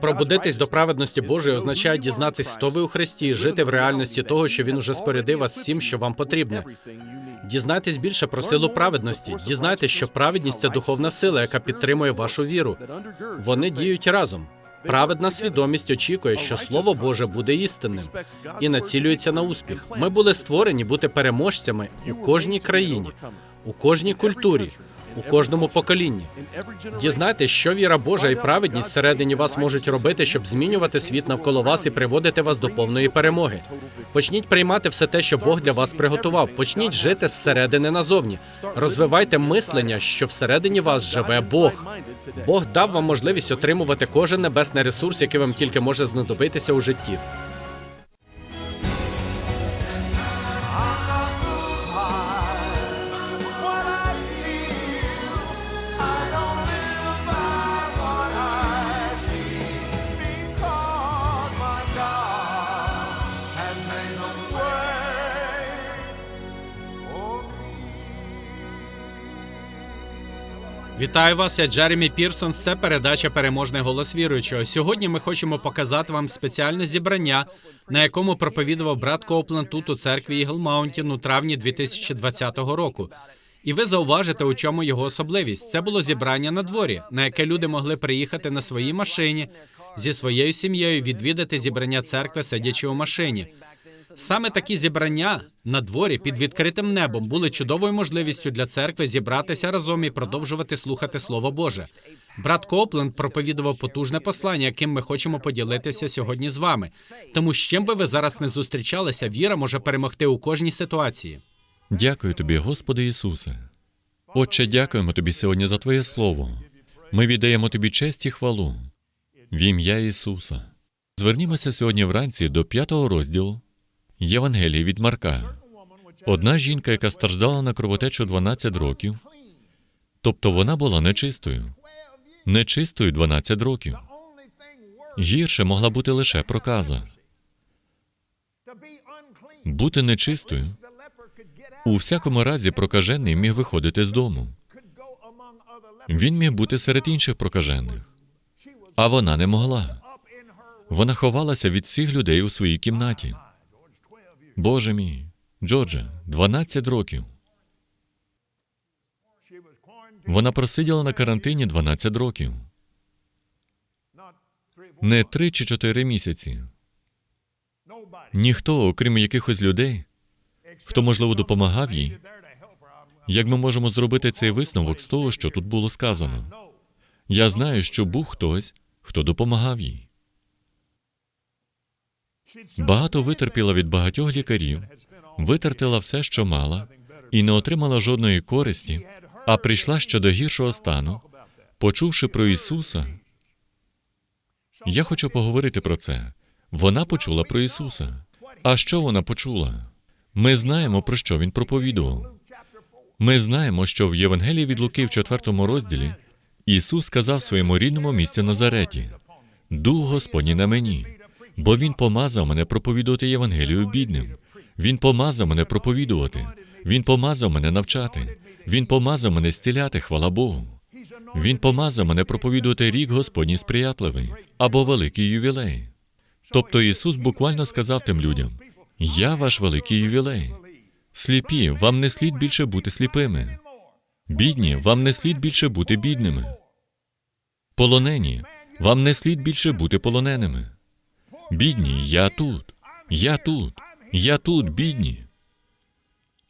Пробудитись до праведності Божої означає дізнатись, хто ви у Христі, жити в реальності того, що Він вже спорядив вас всім, що вам потрібне. Дізнайтесь більше про силу праведності. Дізнайтесь, що праведність це духовна сила, яка підтримує вашу віру. Вони діють разом. Праведна свідомість очікує, що Слово Боже буде істинним і націлюється на успіх. Ми були створені бути переможцями у кожній країні, у кожній культурі, у кожному поколінні. Дізнайтесь, що віра Божа і праведність всередині вас можуть робити, щоб змінювати світ навколо вас і приводити вас до повної перемоги. Почніть приймати все те, що Бог для вас приготував. Почніть жити зсередини назовні. Розвивайте мислення, що всередині вас живе Бог. Бог дав вам можливість отримувати кожен небесний ресурс, який вам тільки може знадобитися у житті. Вітаю вас, я Джеремі Пірсон. Це передача Переможний голос віруючого. Сьогодні ми хочемо показати вам спеціальне зібрання, на якому проповідував брат Коупленд тут у церкві Ігл Маунтін у травні 2020 року. І ви зауважите, у чому його особливість. Це було зібрання на дворі, на яке люди могли приїхати на своїй машині зі своєю сім'єю, відвідати зібрання церкви, сидячи у машині. Саме такі зібрання на дворі під відкритим небом були чудовою можливістю для церкви зібратися разом і продовжувати слухати Слово Боже. Брат Копленд проповідував потужне послання, яким ми хочемо поділитися сьогодні з вами. Тому з чим би ви зараз не зустрічалися, віра може перемогти у кожній ситуації. Дякую тобі, Господи Ісусе. Отче, дякуємо тобі сьогодні за Твоє Слово. Ми віддаємо тобі честь і хвалу в ім'я Ісуса. Звернімося сьогодні вранці до п'ятого розділу Євангелії від Марка. Одна жінка, яка страждала на кровотечу 12 років, тобто вона була нечистою. Нечистою 12 років. Гірше могла бути лише проказа. Бути нечистою у всякому разі прокажений міг виходити з дому. Він міг бути серед інших прокажених, а вона не могла. Вона ховалася від всіх людей у своїй кімнаті. Боже мій, Джордже, 12 років. Вона просиділа на карантині 12 років. Не три чи чотири місяці. Ніхто, окрім якихось людей, хто, можливо, допомагав їй. Як ми можемо зробити цей висновок з того, що тут було сказано? Я знаю, що був хтось, хто допомагав їй. Багато витерпіла від багатьох лікарів, витратила все, що мала, і не отримала жодної користі, а прийшла ще до гіршого стану, почувши про Ісуса. Я хочу поговорити про це. Вона почула про Ісуса. А що вона почула? Ми знаємо, про що він проповідував. Ми знаємо, що в Євангелії від Луки в 4 розділі Ісус сказав своєму рідному місці Назареті: Дух Господній на мені, бо Він помазав мене проповідувати Євангелію бідним. Він помазав мене проповідувати. Він помазав мене навчати. Він помазав мене зціляти, хвала Богу. Він помазав мене проповідувати рік Господній сприятливий або великий ювілей. Тобто Ісус буквально сказав тим людям: Я ваш великий ювілей. Сліпі, вам не слід більше бути сліпими. Бідні, вам не слід більше бути бідними. Полонені, вам не слід більше бути полоненими. Бідні, я тут, я тут, я тут, бідні.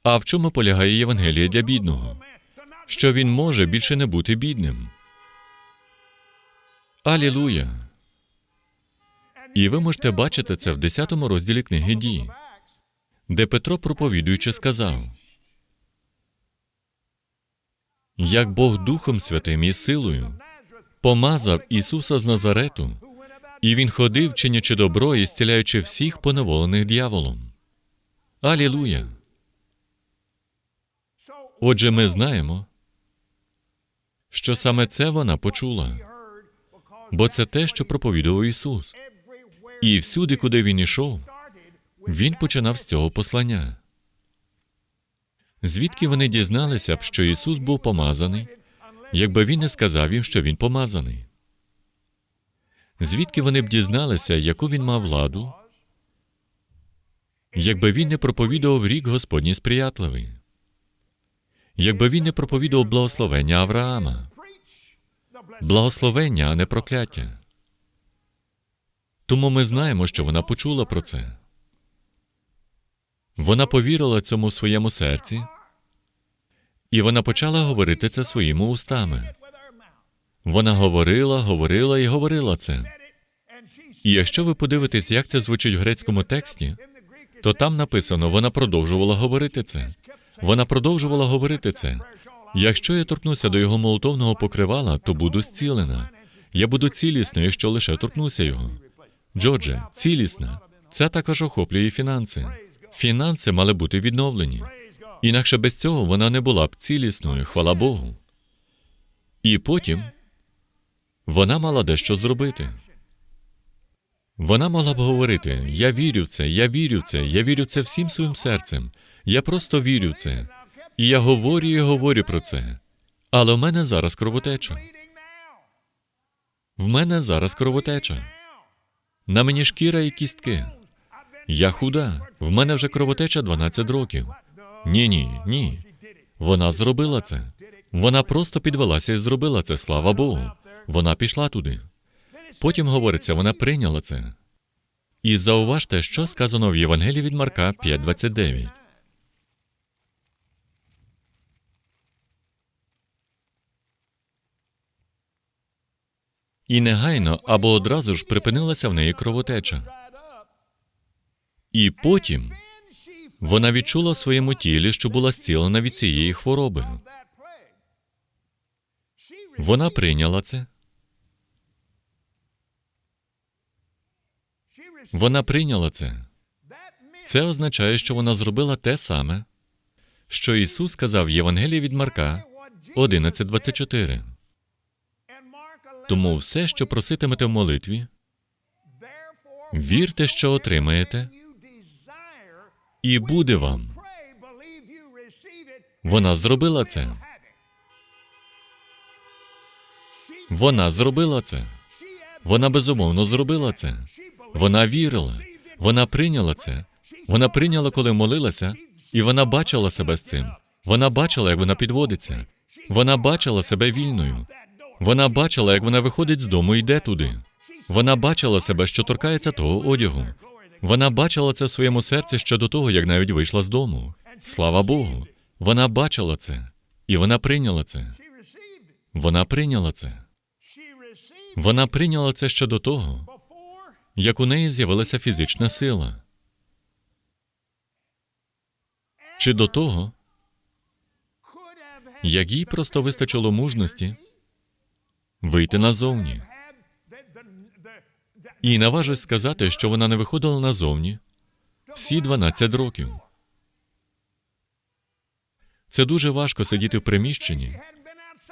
А в чому полягає Євангелія для бідного? Що він може більше не бути бідним. Алілуя! І ви можете бачити це в 10 розділі книги дії, де Петро, проповідуючи, сказав: Як Бог Духом Святим і силою помазав Ісуса з Назарету, і Він ходив, чинячи добро і зціляючи всіх поневолених дьяволом. Алілуя! Отже, ми знаємо, що саме це вона почула, бо це те, що проповідував Ісус. І всюди, куди він ішов, він починав з цього послання. Звідки вони дізналися б, що Ісус був помазаний, якби він не сказав їм, що він помазаний? Звідки вони б дізналися, яку він мав владу, якби він не проповідував рік Господній сприятливий, якби він не проповідував благословення Авраама, благословення, а не прокляття. Тому ми знаємо, що вона почула про це. Вона повірила цьому в своєму серці, і вона почала говорити це своїми устами. Вона говорила, говорила і говорила це. І якщо ви подивитесь, як це звучить в грецькому тексті, то там написано, вона продовжувала говорити це. Вона продовжувала говорити це. Якщо я торкнуся до його молотовного покривала, то буду зцілена. Я буду цілісною, якщо лише торкнуся його. Джордже, цілісна. Це також охоплює фінанси. Фінанси мали бути відновлені. Інакше без цього вона не була б цілісною, хвала Богу. І потім вона мала дещо зробити. Вона могла б говорити: Я вірю в це, я вірю в це, я вірю в це всім своїм серцем. Я просто вірю в це. І я говорю і говорю про це. Але в мене зараз кровотеча. В мене зараз кровотеча. На мені шкіра і кістки. Я худа. В мене вже кровотеча 12 років. Ні, ні, ні. Вона зробила це. Вона просто підвелася і зробила це, слава Богу. Вона пішла туди. Потім говориться, вона прийняла це. І зауважте, що сказано в Євангелії від Марка 5.29. І негайно або одразу ж припинилася в неї кровотеча. І потім вона відчула в своєму тілі, що була зцілена від цієї хвороби. Вона прийняла це. Вона прийняла це. Це означає, що вона зробила те саме, що Ісус сказав в Євангелії від Марка 11.24. Тому все, що проситимете в молитві, вірте, що отримаєте, і буде вам. Вона зробила це. Вона зробила це. Вона безумовно зробила це. Вона вірила. Вона прийняла це. Вона прийняла, коли молилася, і вона бачила себе з цим. Вона бачила, як вона підводиться. Вона бачила себе вільною. Вона бачила, як вона виходить з дому і йде туди. Вона бачила себе, що торкається того одягу. Вона бачила це в своєму серці ще до того, як навіть вийшла з дому. Слава Богу. Вона бачила це, і вона прийняла це. Вона прийняла це. Вона прийняла це ще до того, як у неї з'явилася фізична сила. Чи до того, як їй просто вистачило мужності вийти назовні. І наважусь сказати, що вона не виходила назовні всі 12 років. Це дуже важко сидіти в приміщенні,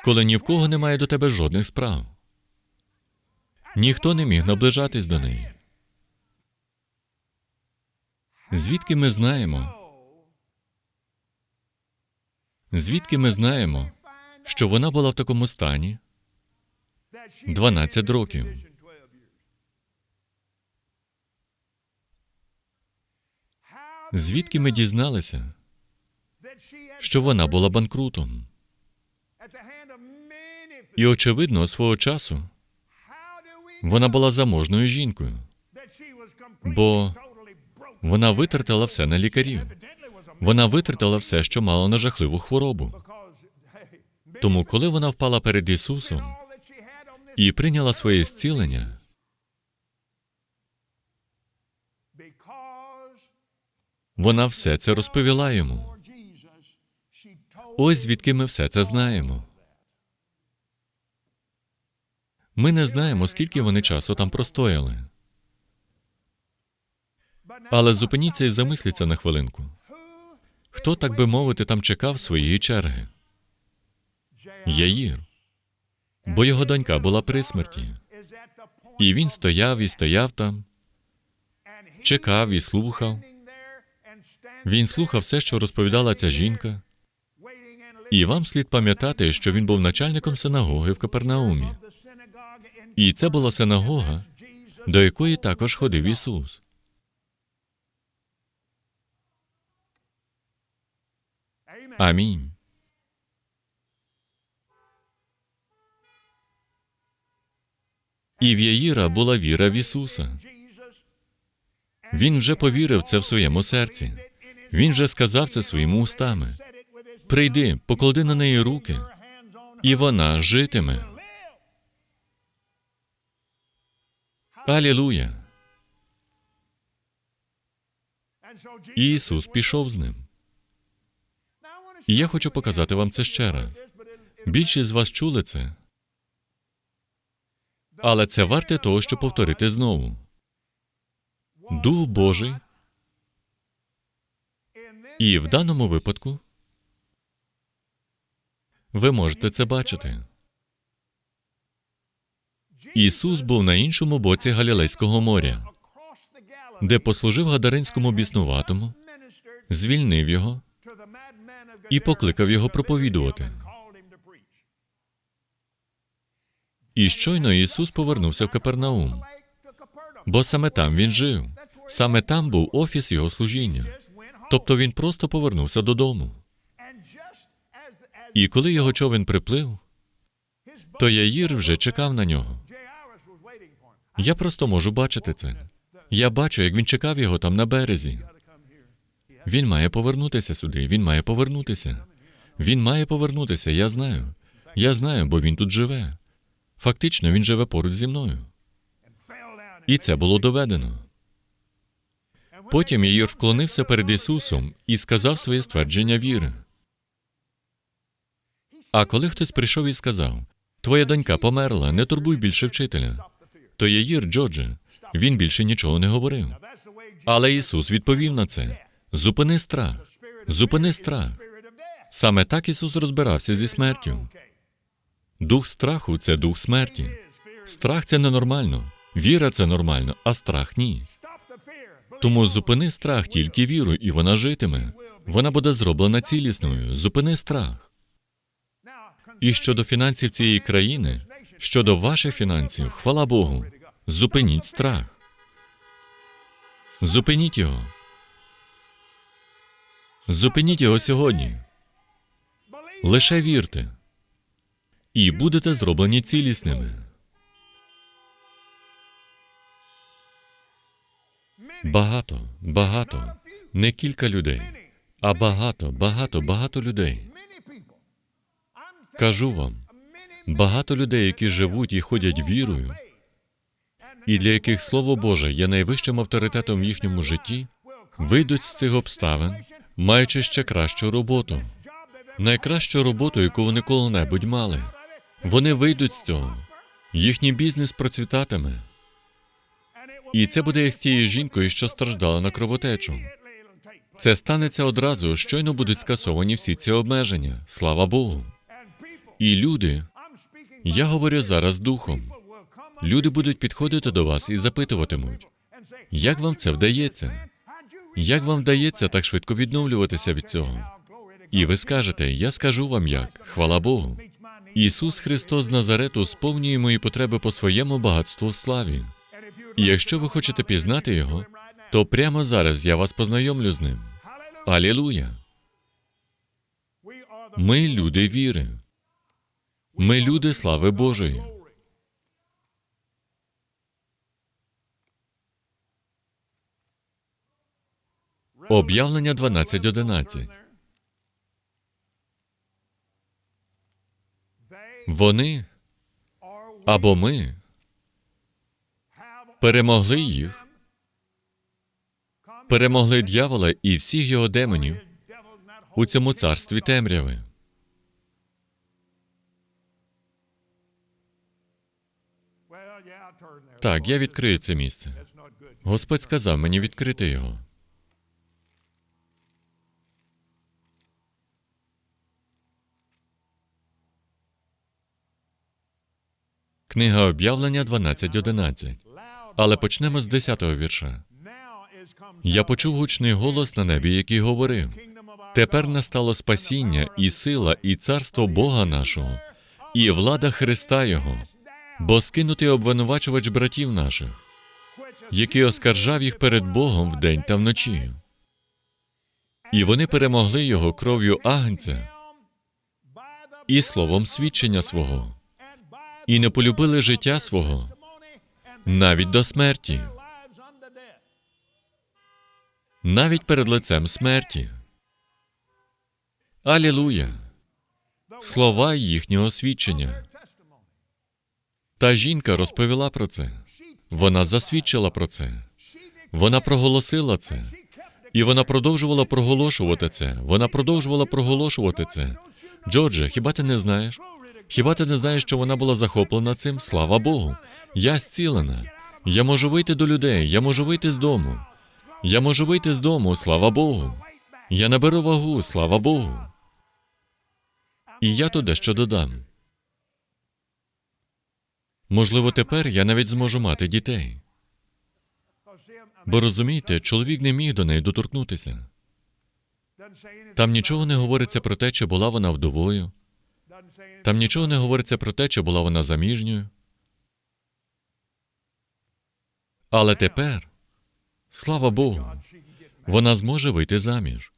коли ні в кого немає до тебе жодних справ. Ніхто не міг наближатись до неї. Звідки ми знаємо? Звідки ми знаємо, що вона була в такому стані 12 років? Звідки ми дізналися, що вона була банкрутом? І, очевидно, свого часу вона була заможною жінкою, бо вона витратила все на лікарів. Вона витратила все, що мала на жахливу хворобу. Тому, коли вона впала перед Ісусом і прийняла своє зцілення, вона все це розповіла йому. Ось звідки ми все це знаємо. Ми не знаємо, скільки вони часу там простояли. Але зупиніться і замисліться на хвилинку. Хто, так би мовити, там чекав своєї черги? Яїр. Бо його донька була при смерті. І він стояв і стояв там, чекав і слухав. Він слухав все, що розповідала ця жінка. І вам слід пам'ятати, що він був начальником синагоги в Капернаумі. І це була синагога, до якої також ходив Ісус. Амінь. І в Яїра була віра в Ісуса. Він вже повірив це в своєму серці. Він вже сказав це своїми устами. Прийди, поклади на неї руки, і вона житиме. Алілуя! Ісус пішов з ним. І я хочу показати вам це ще раз. Більшість з вас чули це, але це варте того, щоб повторити знову. Дух Божий, і в даному випадку ви можете це бачити. Ісус був на іншому боці Галілейського моря, де послужив гадаринському біснуватому, звільнив його і покликав його проповідувати. І щойно Ісус повернувся в Капернаум, бо саме там він жив, саме там був офіс його служіння. Тобто він просто повернувся додому. І коли його човен приплив, то Яїр вже чекав на нього. Я просто можу бачити це. Я бачу, як він чекав його там на березі. Він має повернутися сюди. Він має повернутися. Він має повернутися. Я знаю. Я знаю, бо він тут живе. Фактично, він живе поруч зі мною. І це було доведено. Потім Яїр вклонився перед Ісусом і сказав своє ствердження віри. А коли хтось прийшов і сказав: Твоя донька померла, не турбуй більше вчителя, то Яїр, Джордже, він більше нічого не говорив. Але Ісус відповів на це: зупини страх, зупини страх. Саме так Ісус розбирався зі смертю. Дух страху це дух смерті. Страх це ненормально. Віра це нормально, а страх ні. Тому зупини страх тільки віру, і вона житиме. Вона буде зроблена цілісною. Зупини страх. І щодо фінансів цієї країни, щодо ваших фінансів, хвала Богу, зупиніть страх. Зупиніть його. Зупиніть його сьогодні. Лише вірте. І будете зроблені цілісними. Багато, багато, не кілька людей, а багато, багато, багато людей. Кажу вам, багато людей, які живуть і ходять вірою, і для яких Слово Боже є найвищим авторитетом в їхньому житті, вийдуть з цих обставин, маючи ще кращу роботу, найкращу роботу, яку вони коли-небудь мали. Вони вийдуть з цього. Їхній бізнес процвітатиме. І це буде як з тією жінкою, що страждала на кровотечу. Це станеться одразу, щойно будуть скасовані всі ці обмеження. Слава Богу. І люди, я говорю зараз духом. Люди будуть підходити до вас і запитуватимуть, як вам це вдається? Як вам вдається так швидко відновлюватися від цього? І ви скажете, я скажу вам як, хвала Богу. Ісус Христос Назарету сповнює мої потреби по своєму багатству в славі. І якщо ви хочете пізнати Його, то прямо зараз я вас познайомлю з ним. Алілуя! Ми люди віри. Ми люди слави Божої. Об'явлення 12.11. Вони або ми перемогли їх, перемогли дьявола і всіх його демонів у цьому царстві темряви. Так, я відкрию це місце. Господь сказав мені відкрити його. Книга об'явлення 12.11. Але почнемо з 10-го вірша. Я почув гучний голос на небі, який говорив: Тепер настало спасіння, і сила, і царство Бога нашого, і влада Христа Його, бо скинутий обвинувачувач братів наших, який оскаржав їх перед Богом вдень та вночі. І вони перемогли його кров'ю агнця і словом свідчення свого, і не полюбили життя свого навіть до смерті, навіть перед лицем смерті. Алілуя! Слова їхнього свідчення. Та жінка розповіла про це. Вона засвідчила про це. Вона проголосила це. І вона продовжувала проголошувати це. Вона продовжувала проголошувати це. Джордже, хіба ти не знаєш? Хіба ти не знаєш, що вона була захоплена цим? Слава Богу. Я зцілена. Я можу вийти до людей, я можу вийти з дому. Я можу вийти з дому, слава Богу. Я наберу вагу, слава Богу. І я тут дещо додам. Можливо, тепер я навіть зможу мати дітей. Бо розумієте, чоловік не міг до неї доторкнутися. Там нічого не говориться про те, чи була вона вдовою. Там нічого не говориться про те, чи була вона заміжньою. Але тепер, слава Богу, вона зможе вийти заміж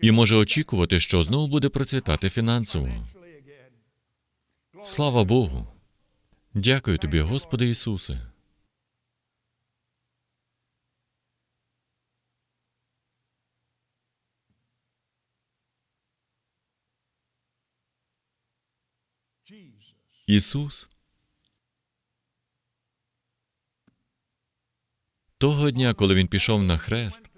і може очікувати, що знову буде процвітати фінансово. Слава Богу. Дякую тобі, Господи Ісусе. Ісус. Того дня, коли він пішов на хрест,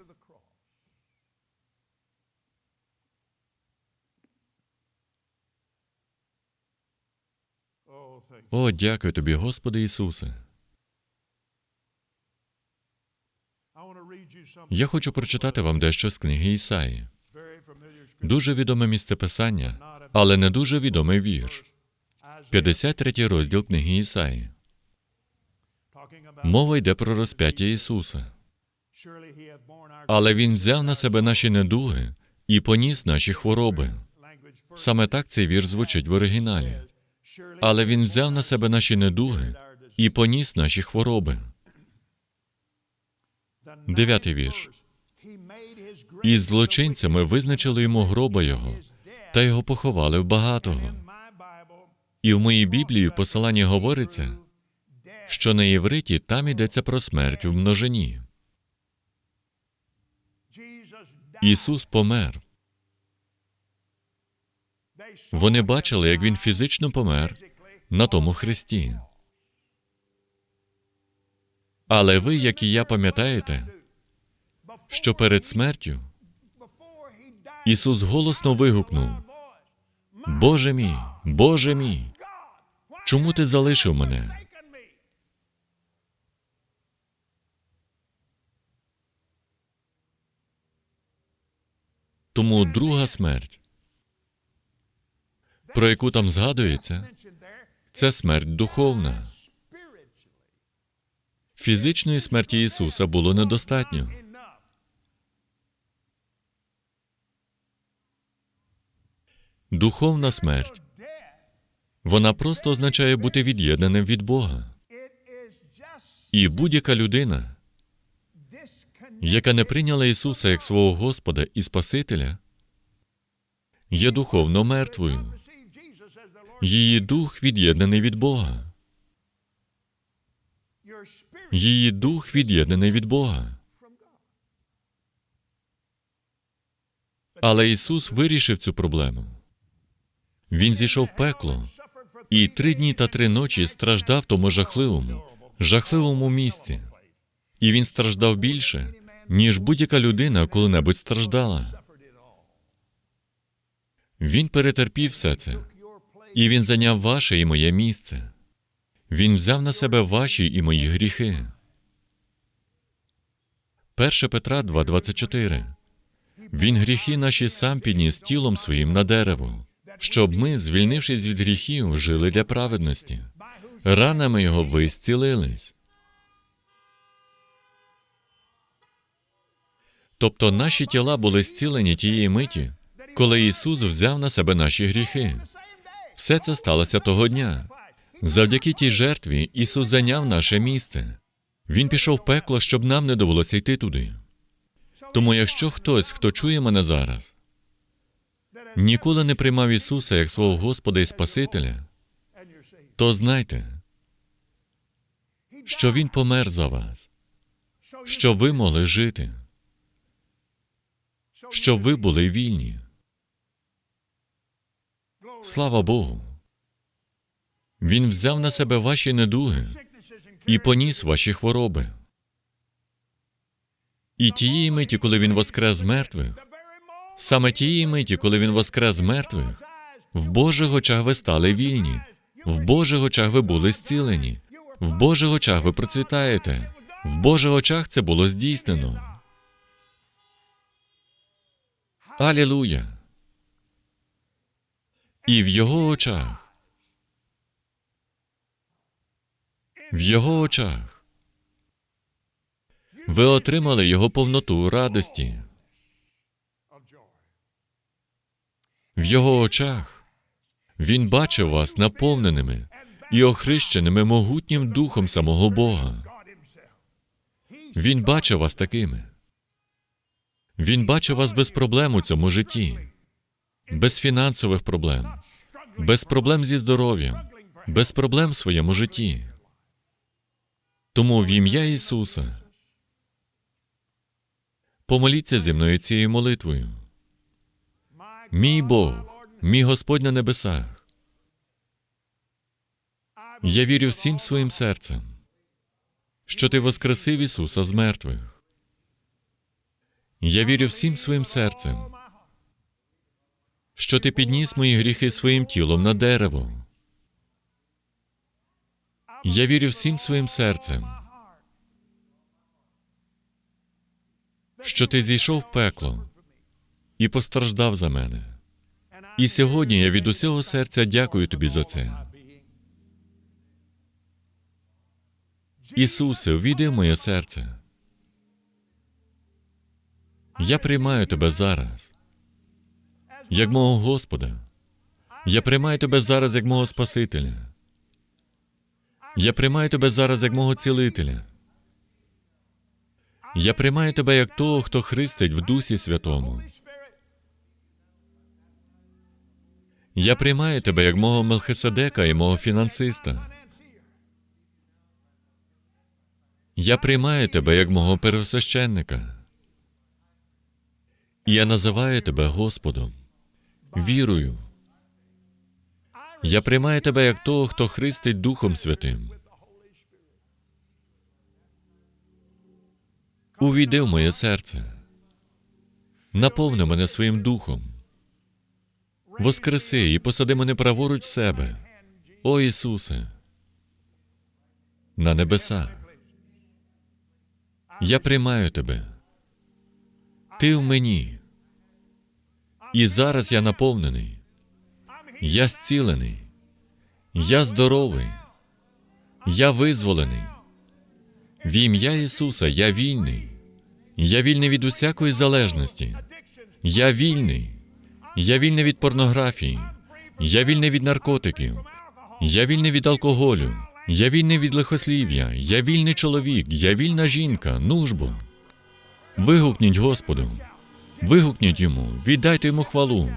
о, дякую тобі, Господи Ісусе. Я хочу прочитати вам дещо з книги Ісаї. Дуже відоме місце писання, але не дуже відомий вірш. 53 розділ книги Ісаї. Мова йде про розп'яття Ісуса. Але Він взяв на себе наші недуги і поніс наші хвороби. Саме так цей вірш звучить в оригіналі. Але Він взяв на себе наші недуги і поніс наші хвороби. Дев'ятий вірш. І злочинцями визначили йому гроба його, та його поховали в багатого. І в моїй Біблії в посиланні говориться, що на євриті там йдеться про смерть в множині. Ісус помер. Вони бачили, як він фізично помер на тому хресті. Але ви, як і я, пам'ятаєте, що перед смертю Ісус голосно вигукнув: Боже мій, Боже мій, чому ти залишив мене? Тому друга смерть, про яку там згадується, це смерть духовна. Фізичної смерті Ісуса було недостатньо. Духовна смерть. Вона просто означає бути від'єднаним від Бога. І будь-яка людина, яка не прийняла Ісуса як свого Господа і Спасителя, є духовно мертвою. Її дух від'єднаний від Бога. Її дух від'єднаний від Бога. Але Ісус вирішив цю проблему. Він зійшов в пекло і три дні та три ночі страждав тому жахливому, жахливому місці. І він страждав більше, ніж будь-яка людина коли-небудь страждала. Він перетерпів все це, і він зайняв ваше і моє місце. Він взяв на себе ваші і мої гріхи. 1 Петра 2,24 Він гріхи наші сам підніс тілом своїм на дерево, щоб ми, звільнившись від гріхів, жили для праведності. Ранами його ви зцілились. Тобто наші тіла були зцілені тієї миті, коли Ісус взяв на себе наші гріхи. Все це сталося того дня. Завдяки тій жертві Ісус зайняв наше місце. Він пішов в пекло, щоб нам не довелося йти туди. Тому, якщо хтось, хто чує мене зараз, ніколи не приймав Ісуса як свого Господа і Спасителя, то знайте, що Він помер за вас, щоб ви могли жити, щоб ви були вільні. Слава Богу. Він взяв на себе ваші недуги і поніс ваші хвороби. І тієї миті, коли він воскрес мертвих, саме тієї миті, коли він воскрес мертвих, в Божих очах ви стали вільні, в Божих очах ви були зцілені, в Божих очах ви процвітаєте, в Божих очах це було здійснено. Алілуя! І в його очах, в його очах ви отримали його повноту радості. В його очах він бачив вас наповненими і охрещеними могутнім духом самого Бога. Він бачив вас такими. Він бачив вас без проблем у цьому житті, без фінансових проблем, без проблем зі здоров'ям, без проблем в своєму житті. Тому в ім'я Ісуса помоліться зі мною цією молитвою. Мій Бог, мій Господь на небесах. Я вірю всім своїм серцем, що Ти воскресив Ісуса з мертвих. Я вірю всім своїм серцем, що Ти підніс мої гріхи своїм тілом на дерево. Я вірю всім своїм серцем, що Ти зійшов в пекло і постраждав за мене. І сьогодні я від усього серця дякую тобі за це. Ісусе, увійди в моє серце. Я приймаю тебе зараз, як мого Господа. Я приймаю тебе зараз як мого Спасителя. Я приймаю тебе зараз як мого цілителя. Я приймаю тебе як того, хто хрестить в Дусі Святому. Я приймаю тебе як мого Мелхиседека і мого фінансиста. Я приймаю тебе як мого первосвященника. І Я називаю тебе Господом, вірою. Я приймаю тебе як того, хто хрестить Духом Святим. Увійди в моє серце, наповни мене своїм духом, воскреси і посади мене праворуч себе, о Ісусе, на небесах. Я приймаю тебе. Ти в мені. І зараз я наповнений. Я зцілений. Я здоровий. Я визволений. В ім'я Ісуса я вільний. Я вільний від усякої залежності. Я вільний. Я вільний від порнографії. Я вільний від наркотиків. Я вільний від алкоголю. Я вільний від лихослів'я. Я вільний чоловік. Я вільна жінка. Нужбо. Вигукніть Господу. Вигукніть йому, віддайте йому хвалу.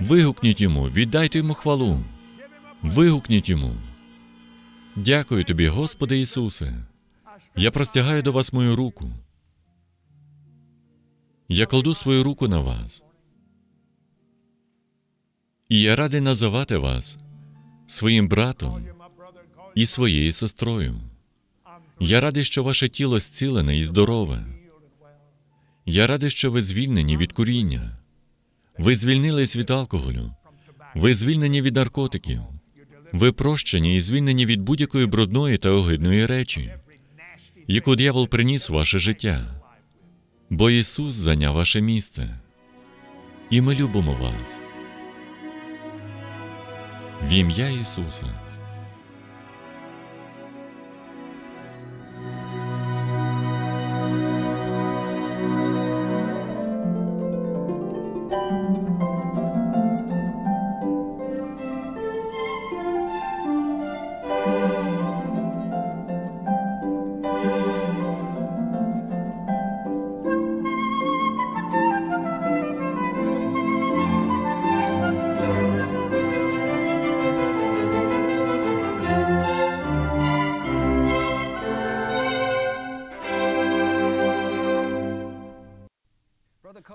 Вигукніть йому, віддайте йому хвалу. Вигукніть йому. Дякую тобі, Господи Ісусе. Я простягаю до вас мою руку. Я кладу свою руку на вас. І я радий називати вас своїм братом і своєю сестрою. Я радий, що ваше тіло зцілене і здорове. Я радий, що ви звільнені від куріння. Ви звільнились від алкоголю. Ви звільнені від наркотиків. Ви прощені і звільнені від будь-якої брудної та огидної речі, яку дьявол приніс в ваше життя. Бо Ісус зайняв ваше місце. І ми любимо вас. В ім'я Ісуса.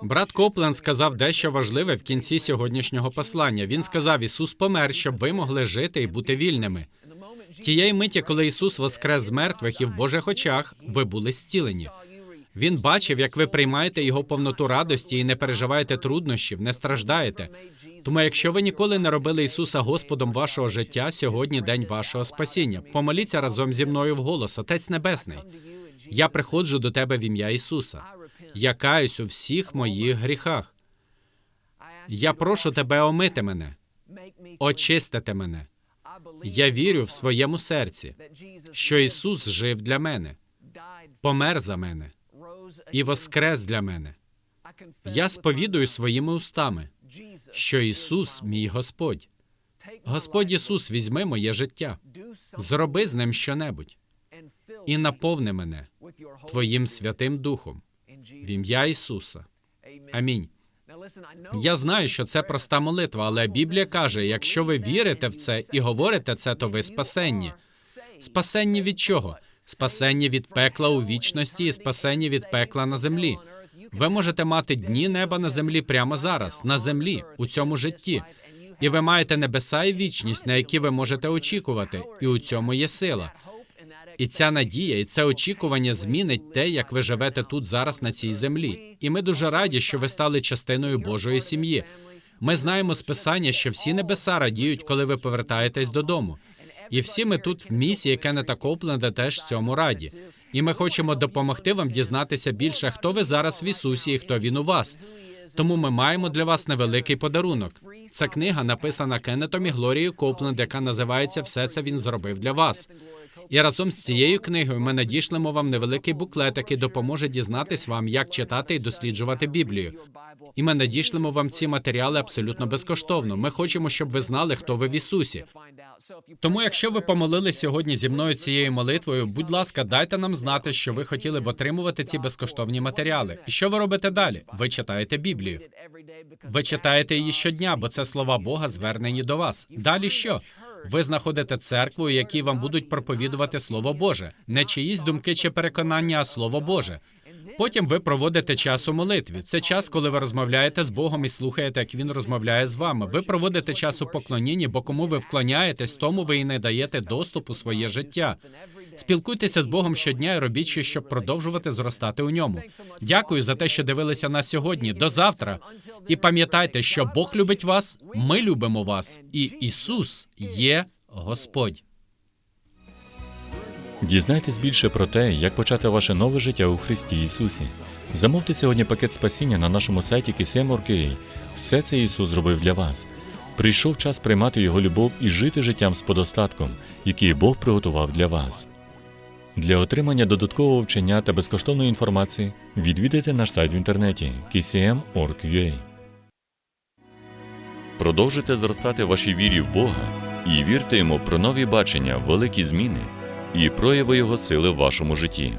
Брат Копленд сказав дещо важливе в кінці сьогоднішнього послання. Він сказав: Ісус помер, щоб ви могли жити і бути вільними. Тієї миті, коли Ісус воскрес з мертвих і в Божих очах, ви були зцілені. Він бачив, як ви приймаєте його повноту радості і не переживаєте труднощів, не страждаєте. Тому, якщо ви ніколи не робили Ісуса Господом вашого життя, сьогодні день вашого спасіння. Помоліться разом зі мною вголос, Отець Небесний. Я приходжу до тебе в ім'я Ісуса. Я каюсь у всіх моїх гріхах. Я прошу тебе омити мене, очистити мене. Я вірю в своєму серці, що Ісус жив для мене, помер за мене і воскрес для мене. Я сповідую своїми устами, що Ісус мій Господь. Господь Ісус, візьми моє життя, зроби з ним щонебудь і наповни мене Твоїм Святим Духом в ім'я Ісуса. Амінь. Я знаю, що це проста молитва, але Біблія каже: якщо ви вірите в це і говорите це, то ви спасенні. Спасенні від чого? Спасенні від пекла у вічності і спасенні від пекла на землі. Ви можете мати дні неба на землі прямо зараз, на землі, у цьому житті. І ви маєте небеса і вічність, на які ви можете очікувати, і у цьому є сила. І ця надія, і це очікування змінить те, як ви живете тут зараз на цій землі. І ми дуже раді, що ви стали частиною Божої сім'ї. Ми знаємо з писання, що всі небеса радіють, коли ви повертаєтесь додому. І всі ми тут в місії Кеннета Копленда теж цьому раді. І ми хочемо допомогти вам дізнатися більше, хто ви зараз в Ісусі і хто він у вас. Тому ми маємо для вас невеликий подарунок. Це книга написана Кеннетом і Глорією Копленд, яка називається Все це він зробив для вас. І разом з цією книгою ми надішлемо вам невеликий буклет, який допоможе дізнатись вам, як читати і досліджувати Біблію. І ми надішлемо вам ці матеріали абсолютно безкоштовно. Ми хочемо, щоб ви знали, хто ви в Ісусі. Тому, якщо ви помолились сьогодні зі мною цією молитвою, будь ласка, дайте нам знати, що ви хотіли б отримувати ці безкоштовні матеріали. І що ви робите далі? Ви читаєте Біблію. Ви читаєте її щодня, бо це слова Бога звернені до вас. Далі що? Ви знаходите церкву, у якій вам будуть проповідувати Слово Боже, не чиїсь думки чи переконання, а Слово Боже. Потім ви проводите час у молитві. Це час, коли ви розмовляєте з Богом і слухаєте, як він розмовляє з вами. Ви проводите час у поклонінні, бо кому ви вклоняєтесь, тому ви і не даєте доступ у своє життя. Спілкуйтеся з Богом щодня і робіть щось, щоб продовжувати зростати у ньому. Дякую за те, що дивилися нас сьогодні. До завтра. І пам'ятайте, що Бог любить вас, ми любимо вас, і Ісус є Господь. Дізнайтесь більше про те, як почати ваше нове життя у Христі Ісусі. Замовте сьогодні пакет спасіння на нашому сайті KCM.org.ua. Все це Ісус зробив для вас. Прийшов час приймати Його любов і жити життям з подостатком, який Бог приготував для вас. Для отримання додаткового вчення та безкоштовної інформації відвідайте наш сайт в інтернеті kcm.org.ua. Продовжуйте зростати вашій вірі в Бога і вірте йому про нові бачення, великі зміни і прояви Його сили в вашому житті.